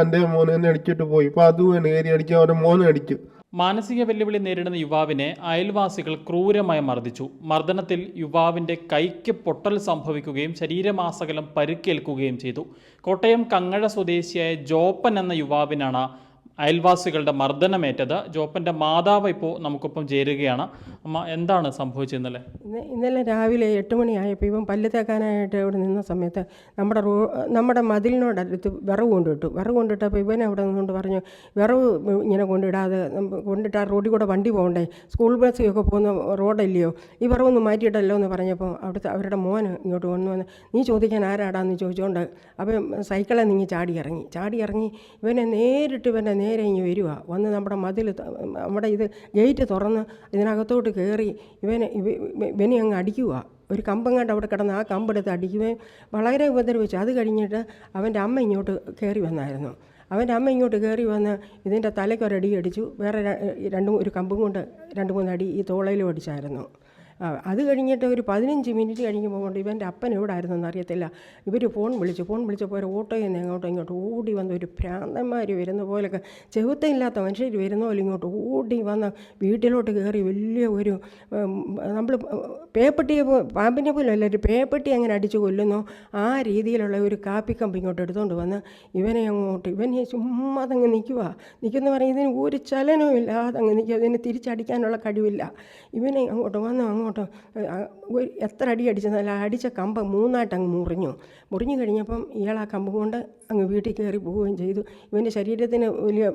തന്റെ മോനെ തന്നെ അടിച്ചിട്ട് പോയി. ഇപ്പം അതും കയറി അടിച്ച് അവരുടെ മോനെ അടിച്ചു. മാനസിക വെല്ലുവിളി നേരിടുന്ന യുവാവിനെ അയൽവാസികൾ ക്രൂരമായി മർദ്ദിച്ചു. മർദ്ദനത്തിൽ യുവാവിന്റെ കൈക്ക് പൊട്ടൽ സംഭവിക്കുകയും ശരീരമാസകലം പരുക്കേൽക്കുകയും ചെയ്തു. കോട്ടയം കങ്ങഴ സ്വദേശിയായ ജോപ്പൻ എന്ന യുവാവിനാണ് അയൽവാസികളുടെ മർദ്ദനമേറ്റത് ജോപ്പന്റെ മാതാവ് ഇപ്പോൾ നമുക്കൊപ്പം ചേരുകയാണ്. അമ്മ എന്താണ് സംഭവിച്ചത് ഇന്നലെ? ഇന്നലെ രാവിലെ എട്ട് മണിയായപ്പോൾ ഇവൻ പല്ല് തേക്കാനായിട്ട് അവിടെ നിന്ന സമയത്ത് നമ്മുടെ റോ നമ്മുടെ മതിലിനോടടുത്ത് വിറവ് കൊണ്ടിട്ടു. വിറവ് കൊണ്ടിട്ടപ്പോൾ ഇവൻ അവിടെ നിന്നുകൊണ്ട് പറഞ്ഞു വിറവ് ഇങ്ങനെ കൊണ്ടിടാതെ കൊണ്ടിട്ടാ ആ റോഡിൽ കൂടെ വണ്ടി പോകണ്ടേ? സ്കൂൾ ബസ്സൊക്കെ പോകുന്ന റോഡല്ലയോ? ഈ വിറവൊന്ന് മാറ്റിയിട്ടല്ലോ എന്ന് പറഞ്ഞപ്പോൾ അവിടുത്തെ അവരുടെ മോൻ ഇങ്ങോട്ട് കൊണ്ടു വന്ന് നീ ചോദിക്കാൻ ആരാടാന്ന് ചോദിച്ചുകൊണ്ട് അപ്പം സൈക്കിളെ നീങ്ങി ചാടി ഇറങ്ങി. ചാടി ഇറങ്ങി ഇവനെ നേരിട്ട് ഇവന്റെ നേരെ ഇങ്ങ് വരിക വന്ന് നമ്മുടെ മതിൽ നമ്മുടെ ഇത് ഗേറ്റ് തുറന്ന് ഇതിനകത്തോട്ട് കയറി ഇവനെ ഇവ- ഇവ- ഇവനെ അങ്ങ് അടിക്കുക ഒരു കമ്പം കണ്ട് അവിടെ കിടന്ന് ആ കമ്പെടുത്ത് അടിക്കുകയും വളരെ ഉപദ്രവിച്ചു. അത് കഴിഞ്ഞിട്ട് അവന്റെ അമ്മ ഇങ്ങോട്ട് കയറി വന്നായിരുന്നു. അവന്റെ അമ്മ ഇങ്ങോട്ട് കയറി വന്ന് ഇതിന്റെ തലയ്ക്കൊരടി അടിച്ചു. വേറെ രണ്ടും ഒരു കമ്പും കൊണ്ട് രണ്ട് മൂന്നടി ഈ തോളയിലും അടിച്ചായിരുന്നു അത് കഴിഞ്ഞിട്ട് ഒരു പതിനഞ്ച് മിനിറ്റ് കഴിഞ്ഞ് പോകുമ്പോൾ ഇവന്റെ അപ്പൻ എവിടെ ആയിരുന്നെന്ന് അറിയത്തില്ല. ഇവർ ഫോൺ വിളിച്ചു ഫോൺ വിളിച്ചപ്പോൾ ഒരു ഓട്ടോയിൽ നിന്ന് അങ്ങോട്ടും ഇങ്ങോട്ടും ഓടി വന്ന് ഒരു ഭ്രാന്തന്മാർ വരുന്ന പോലെയൊക്കെ ചെവുത്തയില്ലാത്ത മനുഷ്യർ വരുന്ന പോലെ ഇങ്ങോട്ട് ഓടി വന്ന് വീട്ടിലോട്ട് കയറി വലിയ ഒരു നമ്മൾ പേപ്പട്ടിയെ പാമ്പിനെ അല്ല ഒരു പേപ്പട്ടി അങ്ങനെ അടിച്ച് കൊല്ലുന്നു. ആ രീതിയിലുള്ള ഒരു കാപ്പിക്കമ്പ് ഇങ്ങോട്ട് എടുത്തുകൊണ്ട് വന്ന് ഇവനെ അങ്ങോട്ട് ഇവനെ ചുമ്മാ അതങ്ങ് നിൽക്കുക നിൽക്കുന്ന പറയുന്നതിന് ഒരു ചലനവും ഇല്ല അതങ്ങ് നിൽക്കുക ഇതിന് തിരിച്ചടിക്കാനുള്ള കഴിവില്ല. ഇവനെ അങ്ങോട്ട് വന്ന് അങ്ങോട്ട് എത്ര അടി അടിച്ചെന്നല്ല അടിച്ച കമ്പ് മൂന്നായിട്ട് അങ്ങ് മുറിഞ്ഞു. മുറിഞ്ഞു കഴിഞ്ഞപ്പം ഇയാൾ ആ കമ്പ് കൊണ്ട് അങ്ങ് വീട്ടിൽ കയറി പോവുകയും ചെയ്തു. ഇവന്റെ ശരീരത്തിന് വലിയ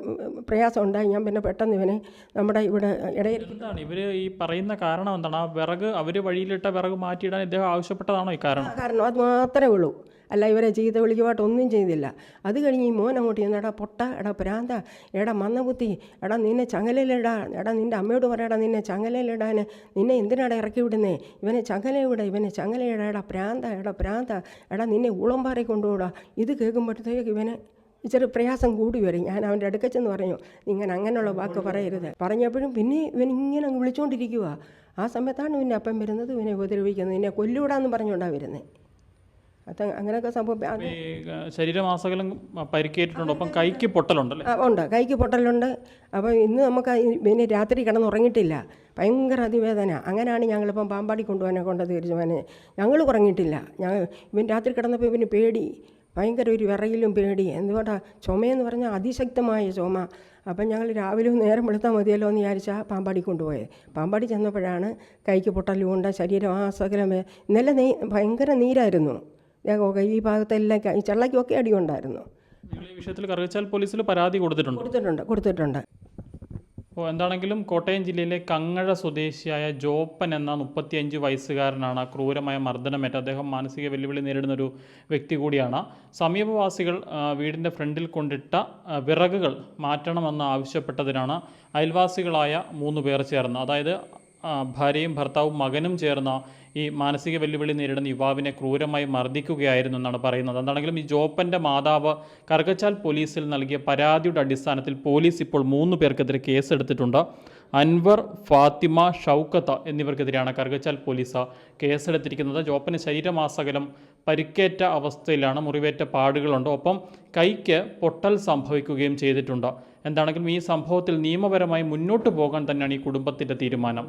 പ്രയാസം ഉണ്ടായി. ഞാൻ പിന്നെ പെട്ടെന്ന് ഇവനെ നമ്മുടെ ഇവിടെ ഇടയിൽ എന്താണ് ഇവർ ഈ പറയുന്ന കാരണം എന്താണ്? ആ വിറക് അവർ വഴിയിലിട്ട വിറക് മാറ്റിയിടാൻ ഇദ്ദേഹം ആവശ്യപ്പെട്ടതാണോ ഈ കാരണം? കാരണം അത് മാത്രമേ ഉള്ളൂ. അല്ല ഇവരെ ചീത്ത വിളിക്കുവായിട്ട് ഒന്നും ചെയ്തില്ല. അത് കഴിഞ്ഞ് ഈ മോൻ അങ്ങോട്ട് ചെന്ന് എടാ പൊട്ട എടാ പ്രാന്ത എടാ മന്നബുദ്ധി എടാ നിന്നെ ചങ്ങലയിലിടാ എടാ നിന്റെ അമ്മയോട് പറയടാ നിന്നെ ചങ്ങലയിലിടാൻ നിന്നെ എന്തിനാടാ ഇറക്കി വിടുന്നേ? ഇവനെ ചങ്ങലയിവിടെ ഇവനെ ചങ്ങലയിടാ എടാ പ്രാന്ത എടാ പ്രാന്ത എടാ നിന്നെ ഉളമ്പാറി കൊണ്ടുപോടാ ഇത് കേൾക്കുമ്പോഴത്തേക്ക് ഇവനെ ഇച്ചിരി പ്രയാസം കൂടി വരും. ഞാൻ അവന്റെ അടുക്കച്ചെന്ന് പറഞ്ഞു ഇങ്ങനെ അങ്ങനെയുള്ള വാക്ക് പറയരുത്. പറഞ്ഞപ്പോഴും പിന്നെ ഇവൻ ഇങ്ങനെ അങ്ങ് വിളിച്ചുകൊണ്ടിരിക്കുക ആ സമയത്താണ് പിന്നെ അപ്പം വരുന്നത് ഇവനെ ഉപദ്രവിക്കുന്നത് നിന്നെ കൊല്ലുവിടാന്ന് പറഞ്ഞുകൊണ്ടാണ് വരുന്നത് അത് അങ്ങനെയൊക്കെ സംഭവം ഈ ശരീരമാസകലം പരിക്കേറ്റിട്ടുണ്ട്. ഒപ്പം കൈക്ക് പൊട്ടലുണ്ടല്ലേ? ആ, ഉണ്ട്. കൈക്ക് പൊട്ടലുണ്ട്. അപ്പോൾ ഇന്ന് നമുക്ക് പിന്നെ രാത്രി കിടന്നുറങ്ങിയിട്ടില്ല. ഭയങ്കര അതിവേദന. അങ്ങനെയാണ് ഞങ്ങളിപ്പം പാമ്പാടി കൊണ്ടുപോകാനെ കൊണ്ട് തീരുമാനം ഞങ്ങൾ ഉറങ്ങിയിട്ടില്ല. ഞങ്ങൾ ഇവൻ രാത്രി കിടന്നപ്പോൾ ഇവന് പേടി. ഭയങ്കര ഒരു വിറയിലും പേടി. എന്തുകൊണ്ടാ? ചുമയെന്ന് പറഞ്ഞാൽ അതിശക്തമായ ചുമ. അപ്പം ഞങ്ങൾ രാവിലെ നേരം വെളുത്താൽ മതിയല്ലോ എന്ന് വിചാരിച്ചാൽ പാമ്പാടി കൊണ്ടുപോയത് പാമ്പാടി ചെന്നപ്പോഴാണ് കൈക്ക് പൊട്ടലും ഉണ്ട് ശരീരം ആ സകലം ഇന്നലെ നീ ഭയങ്കര നീരായിരുന്നു. ഞങ്ങൾക്ക് ഈ ഭാഗത്തെല്ലാം ഈ ചള്ളയ്ക്കൊക്കെ അടിയുണ്ടായിരുന്നു. നിങ്ങൾ ഈ വിഷയത്തിൽ കറുകച്ചാൽ പോലീസിൽ പരാതി കൊടുത്തിട്ടുണ്ട്. കൊടുത്തിട്ടുണ്ട് കൊടുത്തിട്ടുണ്ട്. അപ്പോൾ എന്താണെങ്കിലും കോട്ടയം ജില്ലയിലെ കങ്ങഴ സ്വദേശിയായ ജോപ്പൻ എന്ന മുപ്പത്തിയഞ്ച് വയസ്സുകാരനാണ് ക്രൂരമായ മർദ്ദനമേറ്റ അദ്ദേഹം മാനസിക വെല്ലുവിളി നേരിടുന്ന ഒരു വ്യക്തി കൂടിയാണ്. സമീപവാസികൾ വീടിന്റെ ഫ്രണ്ടിൽ കൊണ്ടിട്ട വിറകുകൾ മാറ്റണമെന്ന് ആവശ്യപ്പെട്ടതിനാണ് അയൽവാസികളായ മൂന്ന് പേർ ചേർന്ന് അതായത് ഭാര്യയും ഭർത്താവും മകനും ചേർന്ന ഈ മാനസിക വെല്ലുവിളി നേരിടുന്ന യുവാവിനെ ക്രൂരമായി മർദ്ദിക്കുകയായിരുന്നു എന്നാണ് പറയുന്നത്. എന്താണെങ്കിലും ഈ ജോപ്പന്റെ മാതാവ് കറുകച്ചാൽ പോലീസിൽ നൽകിയ പരാതിയുടെ അടിസ്ഥാനത്തിൽ പോലീസ് ഇപ്പോൾ മൂന്ന് പേർക്കെതിരെ കേസെടുത്തിട്ടുണ്ട്. അൻവർ ഫാത്തിമ ഷൗക്കത്ത് എന്നിവർക്കെതിരെയാണ് കറുകച്ചാൽ പോലീസ് കേസെടുത്തിരിക്കുന്നത്. ജോപ്പന് ശരീരമാസകലം പരിക്കേറ്റ അവസ്ഥയിലാണ് മുറിവേറ്റ പാടുകളുണ്ട്. ഒപ്പം കൈക്ക് പൊട്ടൽ സംഭവിക്കുകയും ചെയ്തിട്ടുണ്ട്. എന്താണെങ്കിലും ഈ സംഭവത്തിൽ നിയമപരമായി മുന്നോട്ട് പോകാൻ തന്നെയാണ് ഈ കുടുംബത്തിന്റെ തീരുമാനം.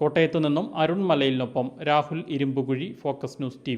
കോട്ടയത്തു നിന്നും Arun മലയിലിനൊപ്പം Rahul Irumpukuzhi focus news T